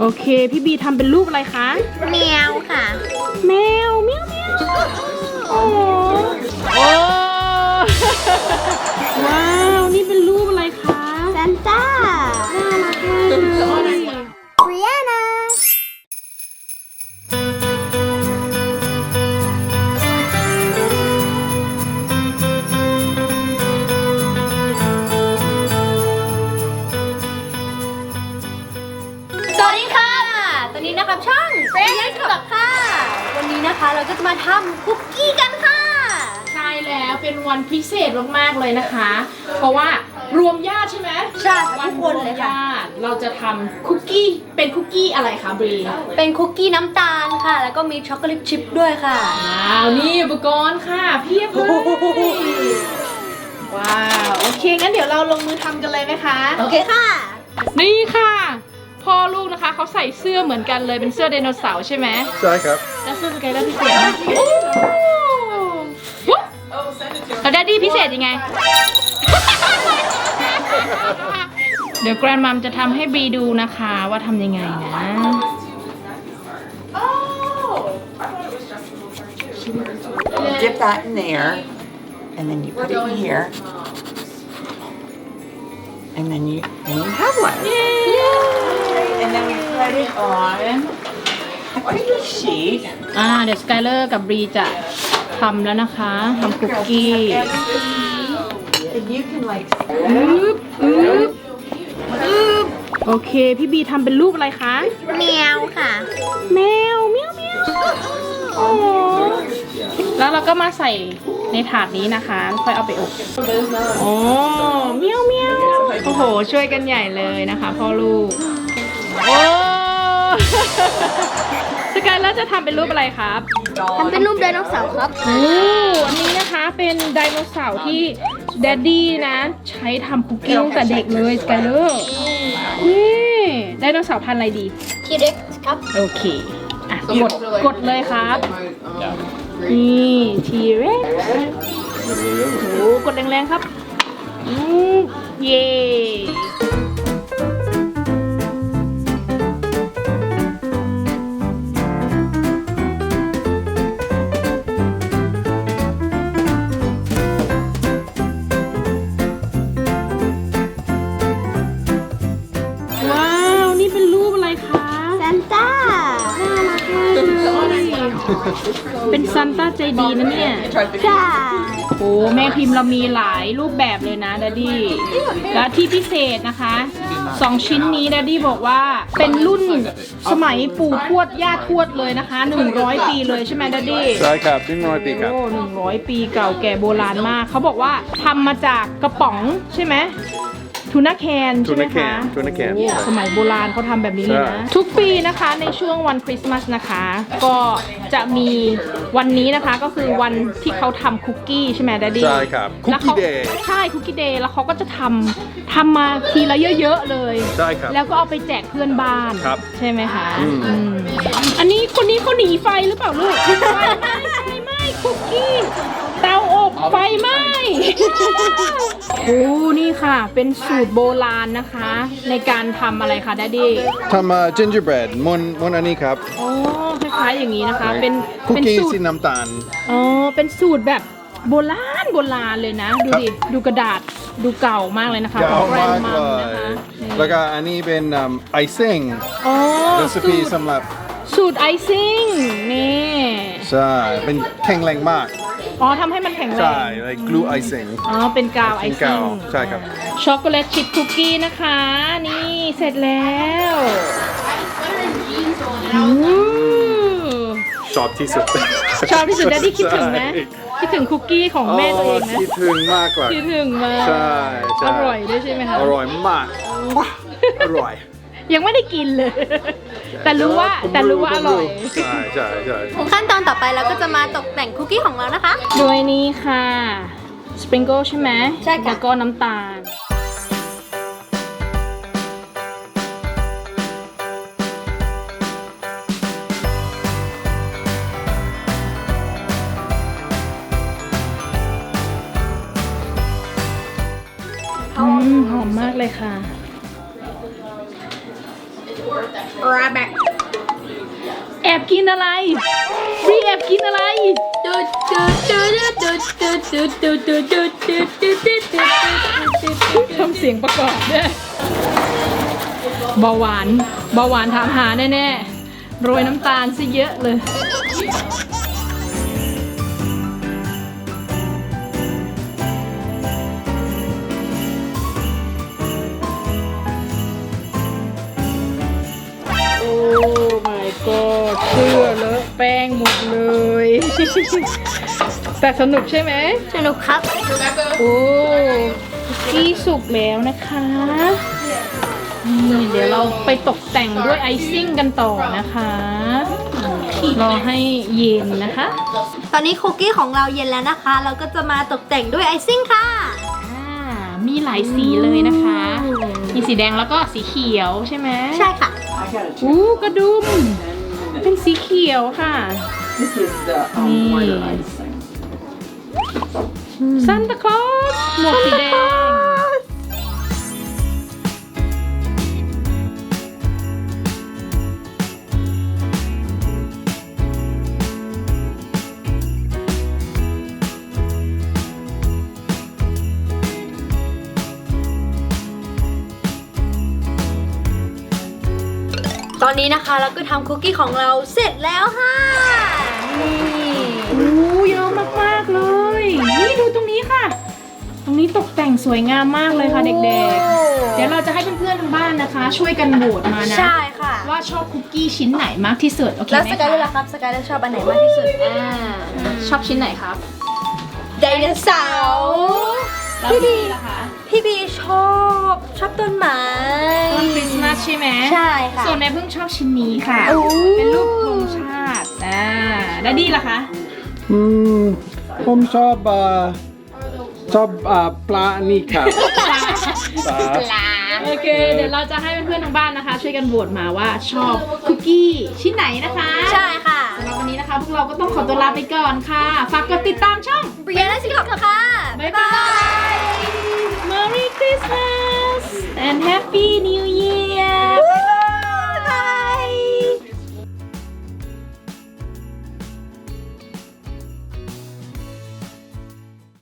โอเค พี่บีทำเป็นรูปอะไรคะแมวค่ะ แมวเมียวเมียวโอ้โหโอ้ว้าว นี่เป็นรูปอะไรคะซานต้าน่า นนี้นะครับช่องเฟรนด์กับค่ะ วันนี้นะคะเราก็จะมาทำคุกกี้กันค่ะ ใช่แล้วเป็นวันพิเศษมากๆเลยนะคะ เพราะว่ารวมญาติใช่ไหมใช่ค่ะวัทุกคนเลยค่ะรวมญาติเราจะทำคุกกี้เป็นคุกกี้อะไรคะบรีเป็นคุกกี้น้ำตาลค่ะ แล้วก็มีช็อกโกแลตชิพด้วยค่ะว้าวนี่อุปกรณ์ค่ะเพียบเลยว้าวโอเคงั้นเดี๋ยวเราลงมือทำกันเลยไหมคะ โอเคค่ะ นี่ค่ะ พ่อลูกนะคะเขาใส่เสื้อเหมือนกันเลยเป็นเสื้อไดโนเสาร์ใช่ไหมใช่ครับ แล้วเสื้อสไกายเลอร์พิเศษมากโอ้แล้วดัดดี้พิเศษยังไง เดี๋ยวแกรนมัมจะทำให้บีดูนะคะว่าทำยังไงนะ dip that in there, and then you put it in here, and then you and you have one. And then we put it on a cookie sheet. อ่าเดี๋ยวสกายเลอร์กับบีจะทำแล้วนะคะทำคุกกี้ And you can like อึ๊บอึ๊บอึ๊บโอเค พี่บีทำเป็นรูปอะไรคะ แมวค่ะ แมวเมียวเมียวโอ้โหแล้วเราก็มาใส่ในถาดนี้นะคะแล้วค่อยเอาไปอบโอ้เมียวเมียวโอ้โห ช่วยกันใหญ่เลยนะคะพ่อลูก โอ้ สกายแล้วจะทำเป็นรูปอะไรครับทำเป็นรูปไดโนเสาร์ครับ โอ้อันนี้นะคะเป็นไดโนเสาร์ที่แดดดี้นะ ใช้ทำคุกกี้ตั้งแต่เด็กเลยสกายเลอร์นี่ไดโนเสาร์พันธุ์อะไรดี ทีเด็กครับ โอเค อะ กด กดเลยครับ นี่ทีเร็กโอ้โหกดแรงๆครับอืมเย่ เป็นซันต้าใจดีนะเนี่ยใช่โอ้แม่พิมพ์เรามีหลายรูปแบบเลยนะดัดดี้และที่พิเศษนะคะสองชิ้นนี้ดัดดี้บอกว่าเป็นรุ่นสมัยปู่ทวดย่าทวดเลยนะคะ 100 ปีเลยใช่ไหมดัดดี้ใช่ครับหนึ่งร้อยปีครับโอ้หนึ่งร้อยปีเก่าแก่โบราณมาก เขาบอกว่าทำมาจากกระป๋องใช่ไหม ทูน่าแคนใช่ไหมทูน่าแคคะนทูน่าแคนโอ้ใช่ สมัยโบราณเขาทำแบบนี้เลยนะใช่ทุกปีนะคะในช่วงวันคริสต์มาสนะคะ ก็จะมีวันนี้นะคะก็คือวันที่เขาทำคุกกี้ใช่ไหมดัดดี้ ใช่ครับคุกแล้วกี้ขาเดย์ ใช่คุกกี้เดย์แล้วเขาก็จะทำทำมาทีละเยอะๆเลย ใช่ครับแล้วก็เอาไปแจกเพื่อนบ้าน ครับใช่ไหมคะอืม อืมอันนี้คนนี้เขาหนีไฟหรือเปล่าลูก ไฟไหม้ไฟไหม้คุกกี้ เตาอบไฟไหม้ โอ้นี่ค่ะ เป็นสูตรโบราณนะคะ ในการทำอะไรคะดัดดี้ทำ gingerbread มนมนอันนี้ครับโอ้คล้ายๆอย่างนี้นะคะ เป็นคุกเป็นกี้สูตสีรน้ำตาล อ๋อเป็นสูตรแบบโบราณโบราณเลยนะ ดูดิ ดูกระดาษดูเก่ามากเลยนะคะเก่าของแกรนมากมัเลมนะย คะนี่แล้วก็อันนี้เป็นไอซิ่งอ๋อเรซิสูปีตรสำหรับ สูตรไอซิ่งนี่ ใช่ เป็นแข็งแรงมาก อ๋อทำให้มันแข็งแรใช่ ง like glue icing อ๋อ เป็นกาวไอเป็นซิ่กางวใช่ครับ ช็อกโกแลตชิพคุกกี้นะคะ นี่เสร็จแล้วอืมชอบที่สุดชอบที่สุดแล้วที่คิดถึงไหมคิดถึงคุกกี้ของแม่ตัวเองไหมคิดถึงมากกว่า คิดถึงมากใช่ใช่ อร่อยด้วยใช่ไหมคะ อร่อยมาก อร่อย ยังไม่ได้กินเลย แต่รู้ว่าแต่รู้ว่าอร่อย ใช่ใช่ใช่ขั้นตอนต่อไปเราก็จะมาตกแต่งคุกกี้ของเรานะคะโดยนี้ค่ะ สปริงเกิลใช่ไหมใช่ค่ะ แล้วก็น้ำตาล อืมหอมมากเลยค่ะ right back แอบกินอะไรรีแอบกินอะไรทำเสียงประกอบด้วยเบาหวานเบาหวานถามหาแน่ๆโรยน้ำตาลซะเยอะเลย my god เสื้อเลอะแป้งหมดเลย แต่สนุกใช่ไหมสนุกครับ โอ้ที่สุกแล้วนะคะนี่เดี๋ยวเราไปตกแต่งด้วยไอซิ่งกันต่อนะคะรอให้เย็นนะคะ ตอนนี้คุกกี้ของเราเย็นแล้วนะคะ เราก็จะมาตกแต่งด้วยไอซิ่งค่ะอ่ามีหลายสีเลยนะคะ มีสีแดงแล้วก็สีเขียวใช่ไหมใช่ค่ะ I gotta check. อู้กระดุม เป็นสีเขียวค่ะ This is the um, Mm. white icing. ซันตาคลอสหมวกสีแดง ตอนนี้นะคะเราก็ทำคุกกี้ของเราเสร็จแล้วค่ะ นี่อู้เยอะมากๆเลย นี่ดูตรงนี้ค่ะ ตรงนี้ตกแต่งสวยงามมากเลยค่ะเด็กๆ เดี๋ยวเราจะให้เพื่อนๆทางบ้านนะคะ ช่วยกันโหวตมานะใช่ค่ะ ว่าชอบคุกกี้ชิ้นไหนมากที่สุดโอเคแล้วไหมสกายเลอร์คะล่ะครับ สกายเลอร์ชอบอันไหนมากที่สุดอ่าชอบชิ้นไหนครับไดโนเสาร์แล้วพี่บีล่ะคะ พี่บีช อบชอบต้นไม้ต้นคริสต์มาสใช่ไหมใช่ค่ะ ส่วนแม่เพิ่งชอบชิ้นนี้ค่ะ โอ้ เป็นรูปธงชาติอ่าแล้วดีล่ะคะ อืมผมชอบอ่าชอบอ่าปลานี่ครับปลาโอเค เดี๋ยวเราจะให้เพื่อนๆทางบ้านนะคะ ช่วยกันโหวตมาว่าชอบคุกกี้ชิ้นไหนนะคะใช่ค่ะสำหรับวันนี้นะคะ พวกเราก็ต้องขอตัวลาไปก่อนค่ะ ฝากกดติดตามช่องเบรียนและสิกอบค่ะ บ๊ายบาย Happy New